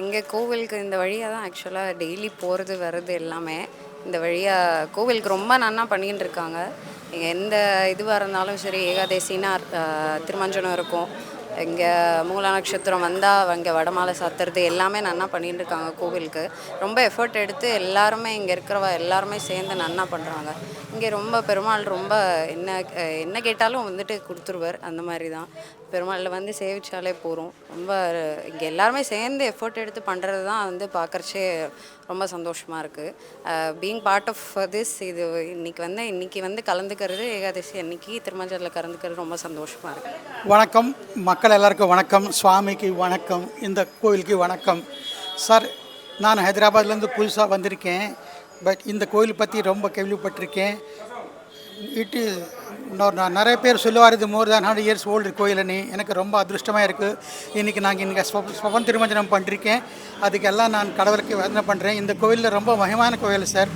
இங்கே கோவிலுக்கு இந்த வழியாக தான் ஆக்சுவலாக டெய்லி போகிறது வர்றது எல்லாமே. இந்த வழியாக கோவிலுக்கு ரொம்ப நன்னா பண்ணிகிட்டு இருக்காங்க. இங்கே எந்த இதுவாக இருந்தாலும் சரி ஏகாதேசின்னா திருமஞ்சனம் இருக்கும். இங்கே மூல நட்சத்திரம் வந்தால் இங்கே வடமாலை சாத்துறது எல்லாமே நன்னா பண்ணிட்டு இருக்காங்க கோவிலுக்கு. ரொம்ப எஃபர்ட் எடுத்து எல்லாருமே இங்கே இருக்கிறவ எல்லாருமே சேர்ந்து நன்னா பண்ணுறாங்க இங்கே ரொம்ப பெருமாள் ரொம்ப என்ன என்ன கேட்டாலும் வந்துட்டு கொடுத்துருவார். அந்த மாதிரி தான். பெருமாளில் வந்து சேவிச்சாலே போகிறோம் ரொம்ப இங்கே எல்லாருமே சேர்ந்து எஃபர்ட் எடுத்து பண்ணுறது தான் வந்து பார்க்குறச்சே ரொம்ப சந்தோஷமாக இருக்குது பீங் பார்ட் ஆஃப் திஸ் இது இன்னைக்கு வந்து இன்றைக்கி வந்து கலந்துக்கிறது ஏகாதசி அன்னைக்கு திருமஞ்சலில் கலந்துக்கிறது ரொம்ப சந்தோஷமாக இருக்குது வணக்கம். மக்கள் எல்லாருக்கும் வணக்கம். சுவாமிக்கு வணக்கம். இந்த கோயிலுக்கு வணக்கம். சார் நான் ஹைதராபாத்லேருந்து புதுசாக வந்திருக்கேன். பட் இந்த கோயில் பற்றி ரொம்ப கேள்விப்பட்டிருக்கேன். இட்டு இன்னொரு நான் நிறைய பேர் சொல்லுவார் இது more than hundred years old கோயிலுன்னு. எனக்கு ரொம்ப அதிருஷ்டமாக இருக்குது இன்றைக்கி நாங்கள் இங்கே ஸ்வபன் திருமஞ்சனம் பண்ணிருக்கேன் அதுக்கெல்லாம் நான் கடவுளுக்கு வேதனை பண்ணுறேன் இந்த கோயிலில் ரொம்ப மகிமான கோயில் சார்.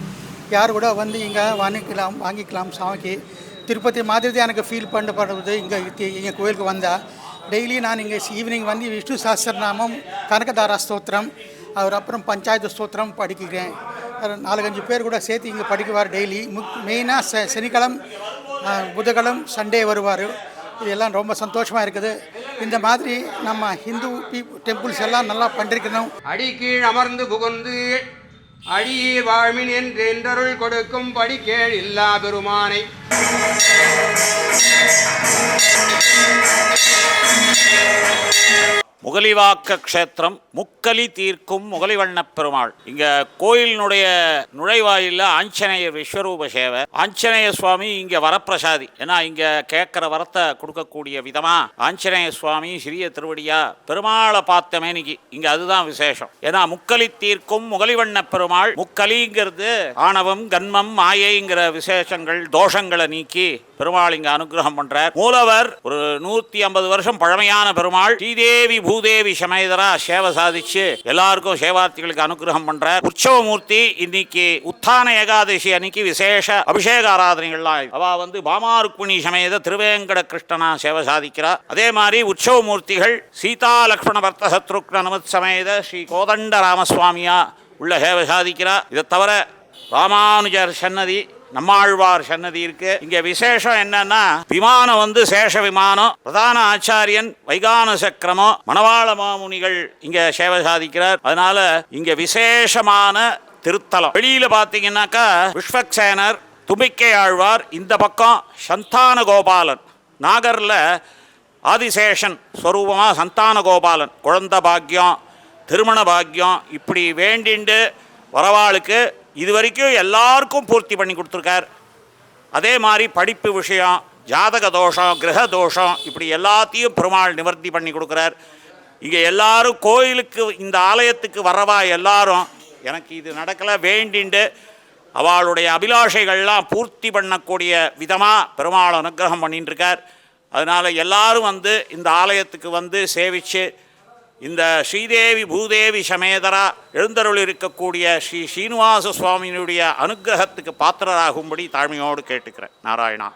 யார் கூட வந்து இங்கே வாங்கிக்கலாம் வாங்கிக்கலாம் சாமிக்கு. திருப்பதி மாதிரி தான் எனக்கு ஃபீல் பண்ணப்படுறது இங்கே இங்கே கோயிலுக்கு வந்தால் டெய்லி நான் இங்கே ஈவினிங் வந்து விஷ்ணு சாஸ்திரநாமம் கனகதாரா ஸ்தோத்திரம் அவர் அப்புறம் பஞ்சாயத்து ஸ்தோத்திரம் படிக்கிறேன். நாலஞ்சு பேர் கூட சேர்த்து இங்கே படிக்குவார் டெய்லி. முக் மெயினாக ச சனிக்கிழம் புதன்கிழம் சண்டே வருவார். இதெல்லாம் ரொம்ப சந்தோஷமாக இருக்குது. இந்த மாதிரி நம்ம ஹிந்து டெம்பிள்ஸ் எல்லாம் நல்லா பண்ணிருக்கணும். அடி கீழ் அமர்ந்து புகுந்து அடியே வாழ்மின் என்று என்றருள் கொடுக்கும் படிக்கேள் இல்லா பெருமானை. முகலிவாக்க க்ஷேத்திரம் முக்கலி தீர்க்கும் முகலிவண்ணப் பெருமாள் இங்க கோயிலினுடைய நுழைவாயில ஆஞ்சநேயர் விஸ்வரூப சேவை. ஆஞ்சநேய சுவாமி இங்க வரப்பிரசாதி. ஏன்னா இங்க கேட்கிற வரத்தை கொடுக்கக்கூடிய விதமா ஆஞ்சநேய சுவாமி சிறிய திருவடியா பெருமாளை பார்த்தமே இன்னைக்கு. இங்க அதுதான் விசேஷம். ஏன்னா முக்கலி தீர்க்கும் முகலிவண்ணப் பெருமாள் முக்கலிங்கிறது ஆணவம் கன்மம் மாயைங்கிற விசேஷங்கள் தோஷங்களை நீக்கி பெருமாள் இங்க அனுகிரகம் பண்றார். மூலவர் ஒரு நூத்தி ஐம்பது வருஷம் பழமையான பெருமாள். ஸ்ரீதேவி பூதேவி சமேதரா சேவை சாதிச்சு எல்லாருக்கும் சேவார்த்திகளுக்கு அனுகிரகம் உற்சவ உற்சவமூர்த்தி இன்னைக்கு உத்தான ஏகாதசி அன்னைக்கு விசேஷ அபிஷேக ஆராதனைகள்லாம் அவ வந்து பாமா ருக்மிணி சமேத திருவேங்கட கிருஷ்ணனா சேவை சாதிக்கிறார் அதே மாதிரி உற்சவமூர்த்திகள் சீதா லக்ஷ்மண பர்த்த சத்ருக்ன நமுத் சமேத ஸ்ரீ கோதண்ட ராமசுவாமியா உள்ள சேவை சாதிக்கிறார் இதை தவிர ராமானுஜர் சன்னதி நம்மாழ்வார் சன்னதி இருக்கு. இங்க விசேஷம் என்னன்னா விமானம் வந்து சேஷ விமானம். பிரதான ஆச்சாரியன் வைகான சக்கரமோ மணவாள மாமுனிகள் இங்க சேவை சாதிக்கிறார். அதனால இங்க விசேஷமான திருத்தலம். வெளியில பாத்தீங்கன்னாக்கா விஸ்வக்சேனர் தும்பிக்கை ஆழ்வார் இந்த பக்கம் சந்தான கோபாலன் நாகர்ல ஆதிசேஷன் ஸ்வரூபமாக சந்தான கோபாலன் குழந்த பாக்கியம் திருமண பாக்கியம் இப்படி வேண்டிண்டு வரவாளுக்கு இது வரைக்கும் எல்லாருக்கும் பூர்த்தி பண்ணி கொடுத்துருக்கார். அதே மாதிரி படிப்பு விஷயம் ஜாதக தோஷம் கிரக தோஷம் இப்படி எல்லாத்தையும் பெருமாள் நிவர்த்தி பண்ணி கொடுக்குறார். இங்கே எல்லாரும் கோயிலுக்கு இந்த ஆலயத்துக்கு வரவா எல்லாரும் எனக்கு இது நடக்கலை வேண்டிண்டு அவளுடைய அபிலாஷைகள்லாம் பூர்த்தி பண்ணக்கூடிய விதமாக பெருமாள் அனுகிரகம் பண்ணிட்டுருக்கார் அதனால் எல்லாரும் வந்து இந்த ஆலயத்துக்கு வந்து சேவிச்சு இந்த ஸ்ரீதேவி பூதேவி சமேதரா எழுந்தருள் இருக்கக்கூடிய ஸ்ரீ ஸ்ரீனிவாச சுவாமியினுடைய அனுகிரகத்துக்கு பாத்திரராகும்படி தாழ்மையோடு கேட்டுக்கிறேன். நாராயணா.